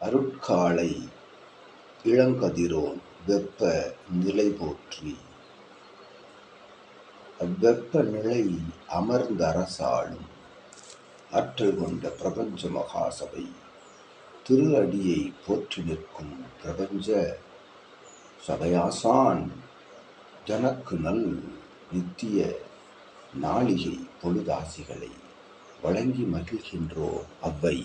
அருட்காலை இளங்கதிரோன் வெப்ப நிலை போற்றி. அவ்வெப்ப நிலை அமர்ந்த அரசாளும் ஆற்றல் கொண்ட பிரபஞ்ச மகாசபை திரு அடியை போற்றி நிற்கும் பிரபஞ்ச சபையாசான் ஜனக்கு நல் நித்திய நாளிகை பொழுதாசிகளை வழங்கி மகிழ்கின்றோம் அவ்வை.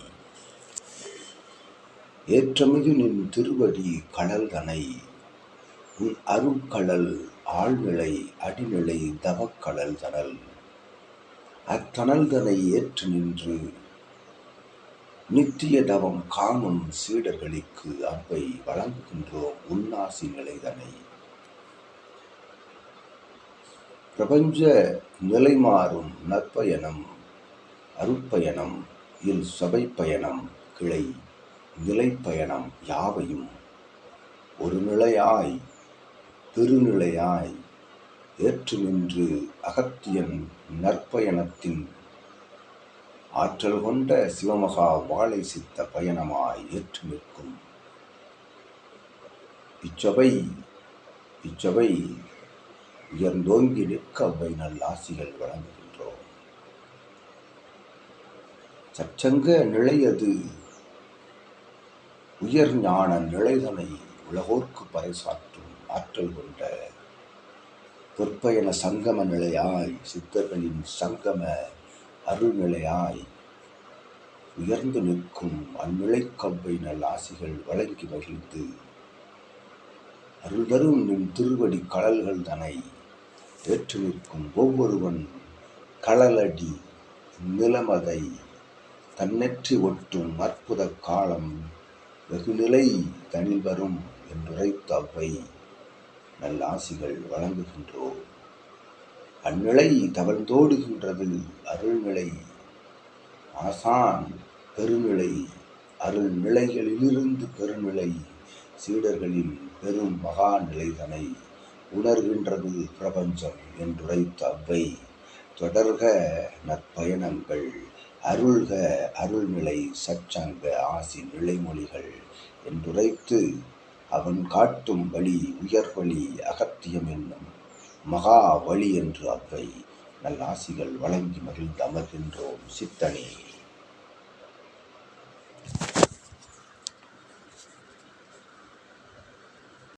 ஏற்றமிகு நின் திருவடி கடல்தனை. உன் அருட்கடல் ஆழ்நிலை அடிநிலை தவக்கடல் தனல். அத்தனல்தனை ஏற்று நின்று நித்திய தவம் காணும் சீடர்களுக்கு அன்பை வழங்குகின்றோம் உன்னாசி நிலைதனை. பிரபஞ்ச நிலைமாறும் நற்பயணம் அருட்பயணம் இல் சபை பயணம் கிளை. நிலைப்பயணம் யாவையும்? ஒரு நிலையாய் திருநிலையாய் ஏற்று நின்று அகத்தியன் நற்பயணத்தின் ஆற்றல் கொண்ட சிவமகா வாழை சித்த பயணமாய் ஏற்று நிற்கும். இச்சபை இச்சபை உயர்ந்தோங்கி நிற்க அவை நல்லாசிகள் வழங்குகின்றோம். சச்சங்க நிலையது உயர் ஞான நிலைதனை உலகோர்க்கு பறைசாற்றும் ஆற்றல் கொண்ட பொற்பயண சங்கம நிலையாய் சித்தர்களின் சங்கம அருள்நிலையாய் உயர்ந்து நிற்கும் அந்நிலைக்கவ்வை நல் ஆசிகள் வழங்கி மகிழ்ந்து அருள் தரும் நின் திருவடி கடல்கள் தனை ஏற்று நிற்கும் ஒவ்வொருவன் களலடி நிலமதை தன்னெற்றி ஒட்டும் அற்புத காலம் வெகுநிலை தனில் வரும் என்றுரைத்த அவ்வை நல்லாசிகள் வழங்குகின்றோம் அந்நிலை தவழ்ந்தோடுகின்றது அருள்நிலை. ஆசான் பெருநிலை அருள் நிலைகளிலிருந்து பெருநிலை. சீடர்களின் பெரும் மகா நிலைதனை உணர்கின்றது பிரபஞ்சம் என்றுரைத்த அவ்வை தொடர்க நற்பயணங்கள். அருள்க அருள்நிலை சச்சங்க ஆசி நிலைமொழிகள் என்றுரைத்து அவன் காட்டும் வழி உயர் வழி அகத்தியம் என்னும் மகா வழி என்று அவ்வை நல்லாசிகள் வழங்கி மகிழ்ந்து அமர்கின்றோம் சித்தனே.